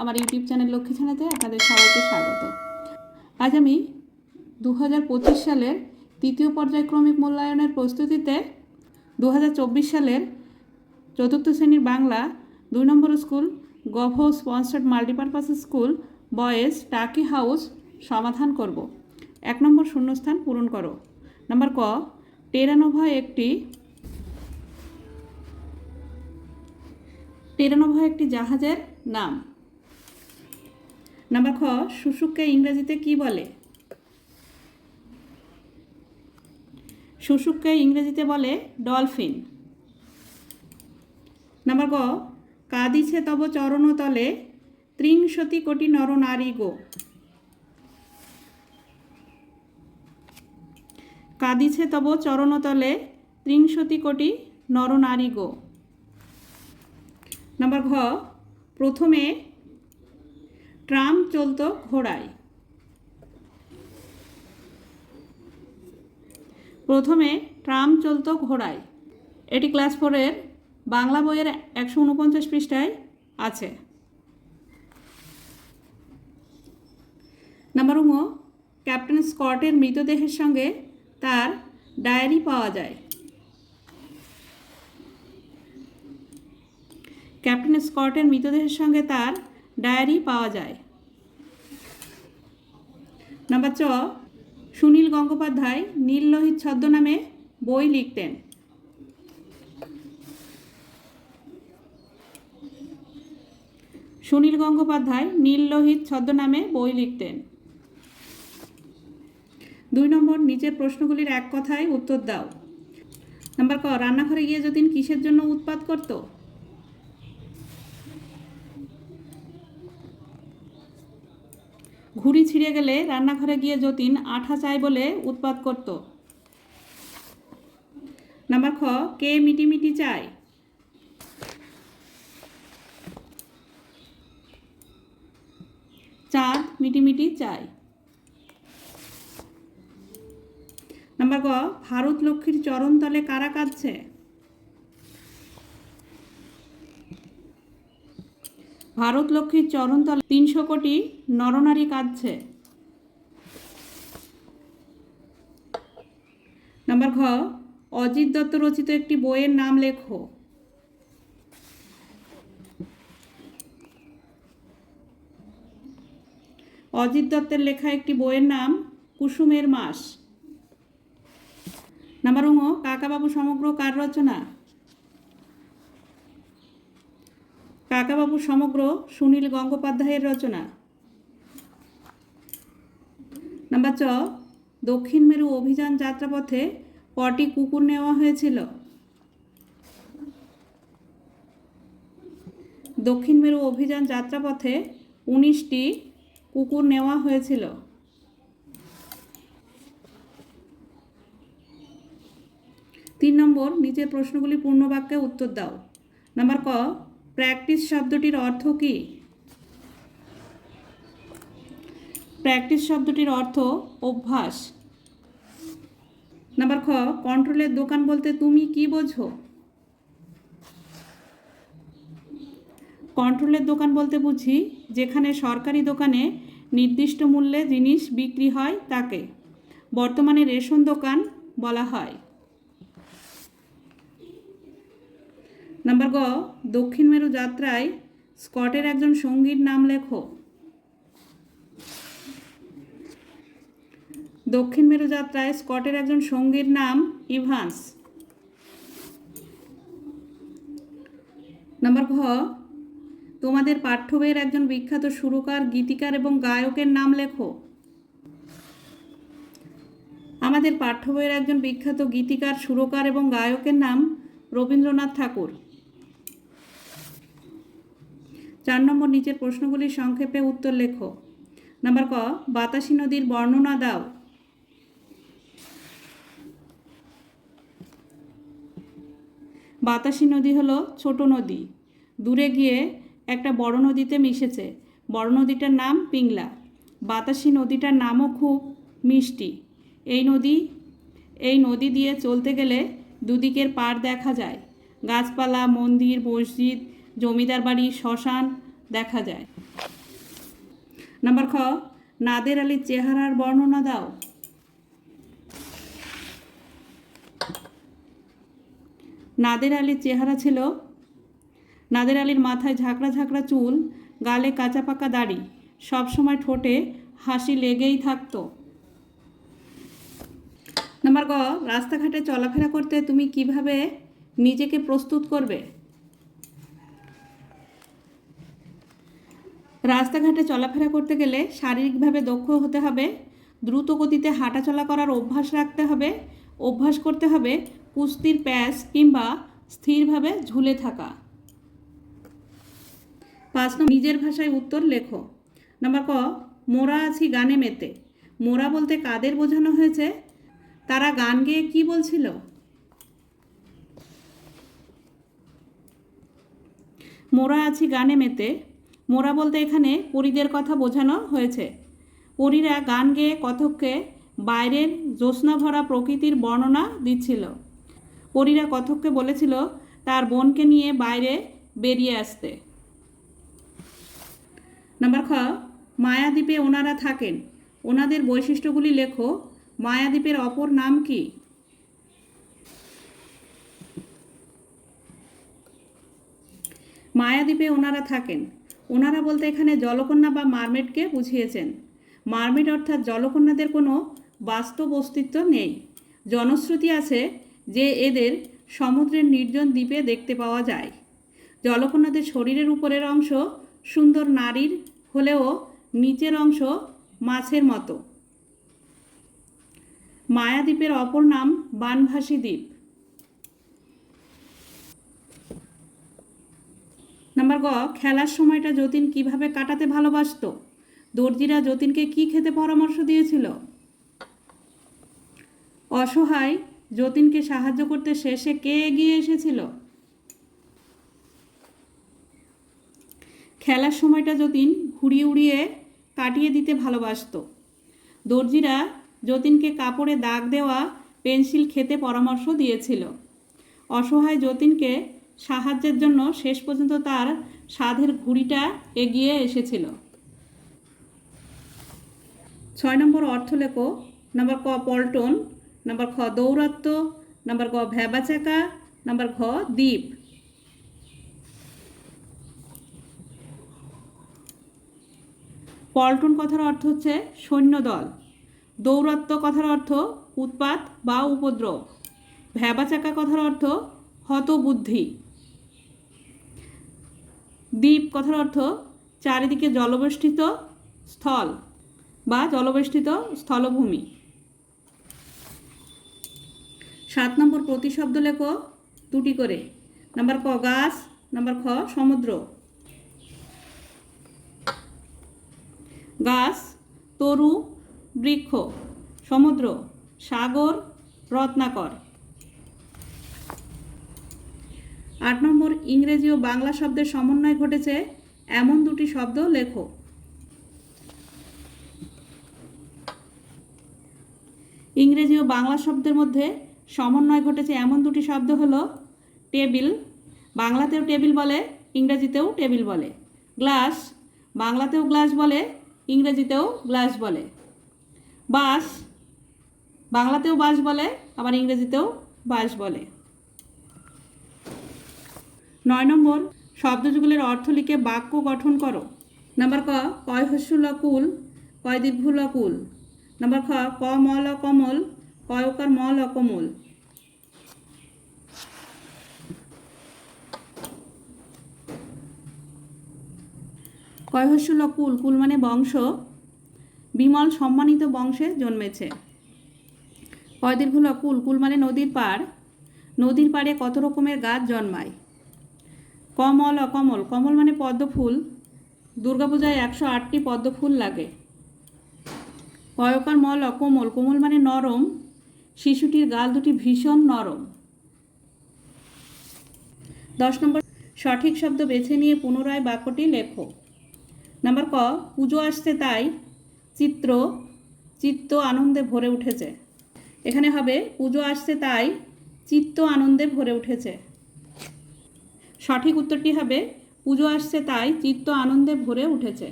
আমার YouTube channel Lakshmi ছানাতে আপনাদের সবাইকে স্বাগত। আজ আমি দু হাজার পঁচিশ সালের তৃতীয় পর্যায়ক্রমিক মূল্যায়নের প্রস্তুতিতে দু চব্বিশ সালের চতুর্থ শ্রেণির বাংলা দুই নম্বর school gov sponsored multipurpose school boys Taki house সমাধান করব। এক নম্বর শূন্যস্থান পূরণ করো। নম্বর ক, টেরানোভা একটি টেরানোভা একটি জাহাজের নাম। নাম্বার খ, শুশুককে ইংরেজিতে কি বলে? শুশুককে ইংরেজিতে বলে ডলফিন। নাম্বার গ, কাদিছে তব চরণতলে ত্রিংশতি কোটি নরনারী গো। কাদিছে তব চরণতলে ত্রিংশতি কোটি নরনারী গো। নাম্বার ঘ, প্রথমে ট্রাম চলতো ঘোড়ায়। প্রথমে ট্রাম চলত ঘোড়ায়। এটি ক্লাস ফোরের বাংলা বইয়ের একশো উনপঞ্চাশ পৃষ্ঠায় আছে। নাম্বার উম, ক্যাপ্টেন স্কটের মৃতদেহের সঙ্গে তার ডায়েরি পাওয়া যায়। ক্যাপ্টেন স্কটের মৃতদেহের সঙ্গে তার ডায়েরি পাওয়া যায়। নাম্বার চ সুনীল গঙ্গোপাধ্যায় নীল লোহিত ছদ্মনামে বই লিখতেন। সুনীল গঙ্গোপাধ্যায় নীল লোহিত ছদ্মনামে বই লিখতেন। দুই নম্বর, নিচের প্রশ্নগুলির এক কথায় উত্তর দাও। নাম্বার ক, রান্নাঘরে গিয়ে যতীন কিসের জন্য উৎপাত করতো? ছিঁড়ে গেলে রান্নাঘরে গিয়ে যতীন আঠা চাই বলে উৎপাত করত। নাম্বার খ, কে মিটিমিটি চায়? চাঁদ মিটিমিটি চায়। নাম্বার গ, ভারত লক্ষ্মীর চরণতলে কারা কাঁদছে? ভারত লক্ষ্মীর চরণতলে তিনশো কোটি নরনারী কাঁদছে। নাম্বার ঘ, অজিত দত্ত রচিত একটি বইয়ের নাম লেখো। অজিত দত্তের লেখা একটি বইয়ের নাম, কুসুমের মাস। নাম্বার উঙ কাকাবাবু সমগ্র কার রচনা? কাকাবাবু সমগ্র সুনীল গঙ্গোপাধ্যায়ের রচনা। নাম্বার চ, দক্ষিণ মেরু অভিযান যাত্রাপথে কটি কুকুর নেওয়া হয়েছিল। দক্ষিণ মেরু অভিযান যাত্রাপথে উনিশটি কুকুর নেওয়া হয়েছিল। তিন নম্বর, নিচের প্রশ্নগুলি পূর্ণবাক্যে উত্তর দাও। নাম্বার ক, প্র্যাকটিস শব্দটির অর্থ কী? প্র্যাকটিস শব্দটির অর্থ অভ্যাস। নাম্বার খ কন্ট্রোলের দোকান বলতে তুমি কি বোঝো? কন্ট্রোলের দোকান বলতে বুঝি যেখানে সরকারি দোকানে নির্দিষ্ট মূল্যে জিনিস বিক্রি হয় তাকে। বর্তমানে রেশন দোকান বলা হয়। নাম্বার গ, দক্ষিণ মেরু যাত্রায় স্কটের একজন সঙ্গীর নাম লেখো। দক্ষিণ মেরু যাত্রায় স্কটের একজন সঙ্গীর নাম ইভান্স। নাম্বার ঘ, তোমাদের পাঠ্য বইয়ের একজন বিখ্যাত সুরকার, গীতিকার এবং গায়কের নাম লেখো। আমাদের পাঠ্য বইয়ের একজন বিখ্যাত গীতিকার, সুরকার এবং গায়কের নাম রবীন্দ্রনাথ ঠাকুর। চার নম্বর নিচের প্রশ্নগুলির সংক্ষেপে উত্তর লেখো। নাম্বার ক, বাতাসী নদীর বর্ণনা দাও। বাতাসী নদী হলো ছোট নদী। দূরে গিয়ে একটা বড় নদীতে মিশেছে। বড় নদীটার নাম পিংলা। বাতাসি নদীটার নামও খুব মিষ্টি। এই নদী এই নদী দিয়ে চলতে গেলে দুদিকের পাড় দেখা যায়। গাছপালা, মন্দির, মসজিদ, জমিদার বাড়ি, শ্মশান দেখা যায়। নাম্বার খ, নাদের আলীর চেহারার বর্ণনা দাও। নাদের আলীর চেহারা ছিল নাদের আলীর মাথায় ঝাঁকড়া ঝাঁকড়া চুল, গালে কাঁচা পাকা দাড়ি সবসময় ঠোঁটে হাসি লেগেই থাকতো। নাম্বার গ, রাস্তাঘাটে চলাফেরা করতে তুমি কীভাবে নিজেকে প্রস্তুত করবে? রাস্তাঘাটে চলাফেরা করতে গেলে শারীরিকভাবে দক্ষ হতে হবে দ্রুত গতিতে হাঁটাচলা করার অভ্যাস রাখতে হবে অভ্যাস করতে হবে কুস্তির প্যাচ কিংবা স্থিরভাবে ঝুলে থাকা। পাঁচ নম্বর, নিজের ভাষায় উত্তর লেখো। নাম্বার ক, মোরা আছি গানে মেতে। মোরা বলতে কাদের বোঝানো হয়েছে? তারা গান গেয়ে কি বলছিল? মোরা আছি গানে মেতে। মোরা বলতে এখানে পরীদের কথা বোঝানো হয়েছে। পরীরা গান গেয়ে কথককে বাইরের জ্যোৎস্না ভরা প্রকৃতির বর্ণনা দিচ্ছিল। পরীরা কথককে বলেছিল, তার বোনকে নিয়ে বাইরে বেরিয়ে আসতে। নাম্বার খ, মায়াদ্বীপে ওনারা থাকেন। ওনাদের বৈশিষ্ট্যগুলি লেখো। মায়াদ্বীপের অপর নাম কি? মায়াদ্বীপে ওনারা থাকেন। ওনারা বলতে এখানে জলকন্যা বা মারমেডকে বুঝিয়েছেন। মারমেড অর্থাৎ জলকন্যাদের কোনো বাস্তব অস্তিত্ব নেই। জনশ্রুতি আছে যে এদের সমুদ্রের নির্জন দ্বীপে দেখতে পাওয়া যায়। জলকন্যাদের শরীরের উপরের অংশ সুন্দর নারীর হলেও নিচের অংশ মাছের মতো। মায়াদ্বীপের অপর নাম বানভাসী দ্বীপ। নাম্বার গ, খেলার সময়টা যতীন কীভাবে কাটাতে ভালোবাসতো? দর্জিরা যতীনকে কি খেতে পরামর্শ দিয়েছিল? অসহায় যতীনকে সাহায্য করতে শেষে কে এগিয়ে এসেছিল? খেলার সময়টা যতীন ঘুরিয়ে উড়িয়ে কাটিয়ে দিতে ভালোবাসতো। দর্জিরা যতীনকে কাপড়ে দাগ দেওয়া পেন্সিল খেতে পরামর্শ দিয়েছিল। অসহায় যতীনকে সাহায্যের জন্য শেষ পর্যন্ত তার সাধের ঘুড়িটা এগিয়ে এসেছিল। ছয় নম্বর অর্থ লেখো নাম্বার ক, পল্টন নাম্বার খ দৌরাত্ম নাম্বার গ ভ্যাবাচাকা নাম্বার ঘ দ্বীপ পল্টন কথার অর্থ হচ্ছে সৈন্যদল দৌরাত্ম কথার অর্থ উৎপাত বা উপদ্রব। ভ্যাবাচাকা কথার অর্থ হতবুদ্ধি। দ্বীপ কথার অর্থ চারিদিকে জলবেষ্টিত স্থল বা জলবেষ্টিত স্থলভূমি। সাত নম্বর প্রতিশব্দ লেখো দুটি করে। নাম্বার ক, গাছ। নাম্বার খ, সমুদ্র। গাছ, তরু, বৃক্ষ, সমুদ্র, সাগর, রত্নাকর। আট নম্বর ইংরেজি ও বাংলা শব্দের সমন্বয় ঘটেছে, এমন দুটি শব্দ লেখো। ইংরেজি ও বাংলা শব্দের মধ্যে সমন্বয় ঘটেছে এমন দুটি শব্দ হলো টেবিল, বাংলাতেও টেবিল বলে, ইংরেজিতেও টেবিল বলে। গ্লাস, বাংলাতেও গ্লাস বলে, ইংরেজিতেও গ্লাস বলে। বাস বাংলাতেও বাস বলে, আবার ইংরেজিতেও বাস বলে। নয় নম্বর, শব্দযুগলের অর্থ লিখে বাক্য গঠন করো। নাম্বার ক কয় হস্য লকুল কয় দীর্ঘ লকুল নাম্বার খ ক ম ল কমল কয়কার মল ল কমল কয় হস্য কুল মানে বংশ। বিমল সম্মানিত বংশে জন্মেছে। কয় দীর্ঘ লকুল কুল মানে নদীর পাড়। নদীর পাড়ে কত রকমের গাছ জন্মায়? কমল অকমল। কমল মানে পদ্ম ফুল দুর্গাপূজায় একশো আটটি পদ্ম ফুল লাগে। কয়কার মল অকমল? কোমল মানে নরম। শিশুটির গাল দুটি ভীষণ নরম। দশ নম্বর, সঠিক শব্দ বেছে নিয়ে পুনরায় বাক্যটি লেখো। নাম্বার ক, পুজো আসছে তাই চিত্র, চিত্ত আনন্দে ভরে উঠেছে। এখানে হবে, পুজো আসছে তাই চিত্ত আনন্দে ভরে উঠেছে। সঠিক উত্তরটি হবে, পুজো আসছে তাই চিত্ত আনন্দে ভরে উঠেছে।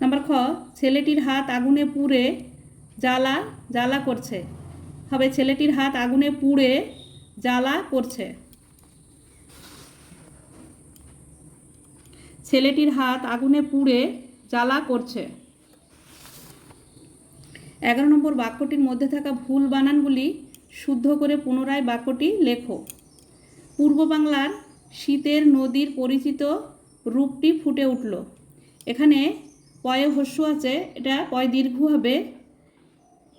নাম্বার খ, ছেলেটির হাত আগুনে পুড়ে জ্বালা জ্বালা করছে। হবে ছেলেটির হাত আগুনে পুড়ে জ্বালা করছে। ছেলেটির হাত আগুনে পুড়ে জ্বালা করছে। এগারো নম্বর বাক্যটির মধ্যে থাকা ভুল বানানগুলি শুদ্ধ করে পুনরায় বাক্যটি লেখো। পূর্ব বাংলার শীতের নদীর পরিচিত রূপটি ফুটে উঠল। এখানে পয়ে হস্য আছে, এটা পয় দীর্ঘ হবে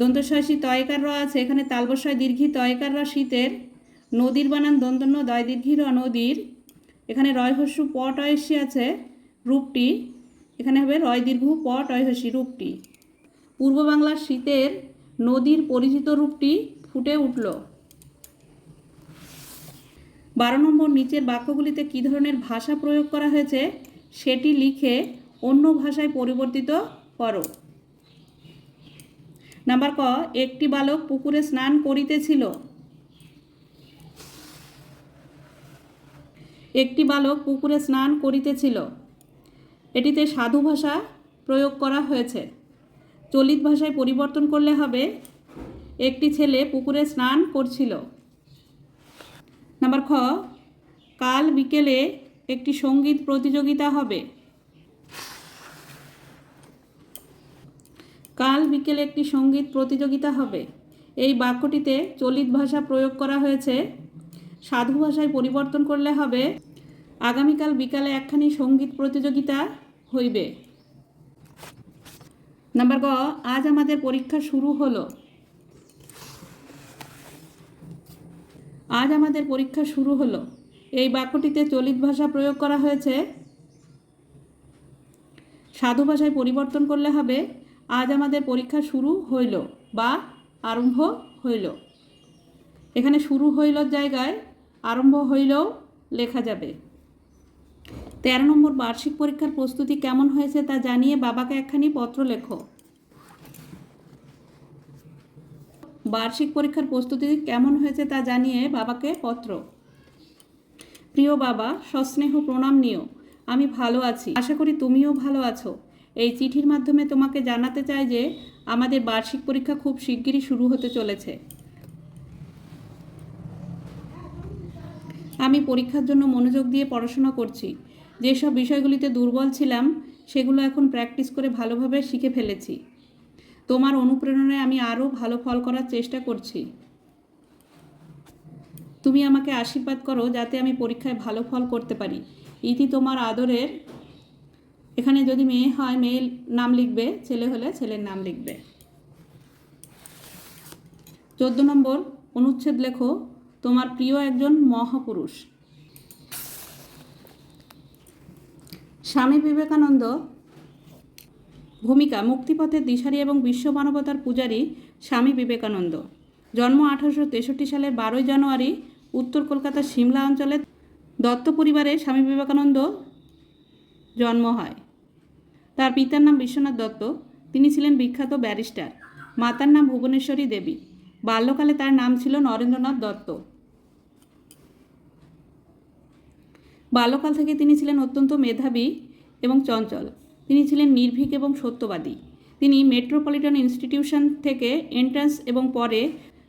দন্তস্বাসী তয়কার র আছে। এখানে তালবস্বয় দীর্ঘি তয়কার র শীতের। নদীর বানান দন্তন্য দয় দীর্ঘি র নদীর। এখানে রয় হস্যু প টয়সী আছে রূপটি। এখানে হবে রয় দীর্ঘ প টয়সী রূপটি। পূর্ব বাংলার শীতের নদীর পরিচিত রূপটি ফুটে উঠল। বারো নম্বর নিচের বাক্যগুলিতে কী ধরনের ভাষা প্রয়োগ করা হয়েছে সেটি লিখে অন্য ভাষায় পরিবর্তিত করো। নাম্বার ক, একটি বালক পুকুরে স্নান করিতেছিল। একটি বালক পুকুরে স্নান করিতেছিল। এটিতে সাধু ভাষা প্রয়োগ করা হয়েছে। চলিত ভাষায় পরিবর্তন করলে হবে, একটি ছেলে পুকুরে স্নান করছিল। নাম্বার খ, কাল বিকেলে একটি সংগীত প্রতিযোগিতা হবে। কাল বিকেলে একটি সংগীত প্রতিযোগিতা হবে। এই বাক্যটিতে চলিত ভাষা প্রয়োগ করা হয়েছে। সাধু ভাষায় পরিবর্তন করলে হবে, আগামীকাল বিকালে একখানি সংগীত প্রতিযোগিতা হইবে। নাম্বার গ, আজ আমাদের পরীক্ষা শুরু হলো। আজ আমাদের পরীক্ষা শুরু হলো। এই বাক্যটিতে চলিত ভাষা প্রয়োগ করা হয়েছে। সাধু ভাষায় পরিবর্তন করলে হবে আজ আমাদের পরীক্ষা শুরু হইল বা আরম্ভ হইল। এখানে শুরু হইল জায়গায়, আরম্ভ হইলেও লেখা যাবে। তেরো নম্বর বার্ষিক পরীক্ষার প্রস্তুতি কেমন হয়েছে তা জানিয়ে বাবাকে একখানি পত্র লেখো। বার্ষিক পরীক্ষার প্রস্তুতি কেমন হয়েছে তা জানিয়ে বাবাকে পত্র। প্রিয় বাবা, সস্নেহ প্রণাম নিও। আমি ভালো আছি। আশা করি তুমিও ভালো আছো। এই চিঠির মাধ্যমে তোমাকে জানাতে চাই যে আমাদের বার্ষিক পরীক্ষা খুব শিগগিরই শুরু হতে চলেছে। আমি পরীক্ষার জন্য মনোযোগ দিয়ে পড়াশোনা করছি। যেসব বিষয়গুলিতে দুর্বল ছিলাম, সেগুলো এখন প্র্যাকটিস করে ভালোভাবে শিখে ফেলেছি। তোমার অনুপ্রেরণায় আমি আরও ভালো ফল করার চেষ্টা করছি। তুমি আমাকে আশীর্বাদ করো যাতে আমি পরীক্ষায় ভালো ফল করতে পারি। ইতি তোমার আদরের এখানে যদি মেয়ে হয়, মেয়ের নাম লিখবে, ছেলে হলে ছেলের নাম লিখবে। চোদ্দ নম্বর, অনুচ্ছেদ লেখো, তোমার প্রিয় একজন মহাপুরুষ। স্বামী বিবেকানন্দ, ভূমিকা, মুক্তিপথের দিশারি এবং বিশ্ব মানবতার পূজারী স্বামী বিবেকানন্দ। জন্ম আঠারোশো তেষট্টি সালের বারোই জানুয়ারি, উত্তর কলকাতার সিমলা অঞ্চলে দত্ত পরিবারে স্বামী বিবেকানন্দ জন্ম হয়। তার পিতার নাম বিশ্বনাথ দত্ত, তিনি ছিলেন বিখ্যাত ব্যারিস্টার। মাতার নাম ভুবনেশ্বরী দেবী। বাল্যকালে তার নাম ছিল নরেন্দ্রনাথ দত্ত। বাল্যকাল থেকে তিনি ছিলেন অত্যন্ত মেধাবী এবং চঞ্চল। তিনি ছিলেন নির্ভীক এবং সত্যবাদী। তিনি মেট্রোপলিটন ইনস্টিটিউশন থেকে এন্ট্রান্স এবং পরে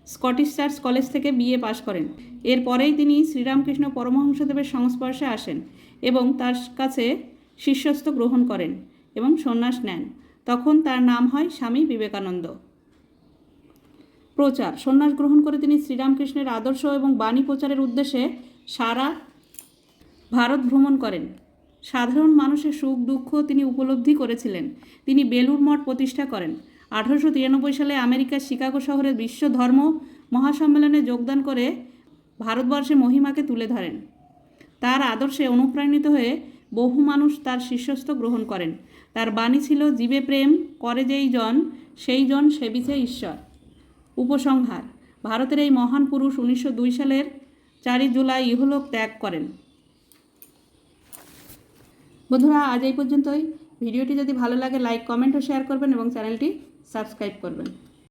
স্কটিশ চার্চ কলেজ থেকে বিএ পাশ করেন। এরপরেই তিনি শ্রীরামকৃষ্ণ পরমহংসদেবের সংস্পর্শে আসেন এবং তার কাছে শিষ্যস্ত গ্রহণ করেন। এবং সন্ন্যাস নেন। তখন তার নাম হয় স্বামী বিবেকানন্দ। প্রচার। সন্ন্যাস গ্রহণ করে তিনি শ্রীরামকৃষ্ণের আদর্শ এবং বাণী প্রচারের উদ্দেশ্যে সারা ভারত ভ্রমণ করেন। সাধারণ মানুষের সুখ, দুঃখ তিনি উপলব্ধি করেছিলেন। তিনি বেলুর মঠ প্রতিষ্ঠা করেন। আঠারোশো তিরানব্বই সালে আমেরিকার শিকাগো শহরে বিশ্ব ধর্ম মহাসম্মেলনে যোগদান করে ভারতবর্ষে মহিমাকে তুলে ধরেন। তার আদর্শে অনুপ্রাণিত হয়ে বহু মানুষ তার শিষ্যস্ত গ্রহণ করেন। তার বাণী ছিল, জীবে প্রেম করে যেই জন, সেই জন সেবিছে ঈশ্বর। উপসংহার, ভারতের এই মহান পুরুষ উনিশশো দুই সালের চারই জুলাই ইহলোক ত্যাগ করেন। বন্ধুরা, আজ এই পর্যন্তই। ভিডিওটি যদি ভালো লাগে, লাইক, কমেন্ট ও শেয়ার করবেন এবং চ্যানেলটি সাবস্ক্রাইব করবেন।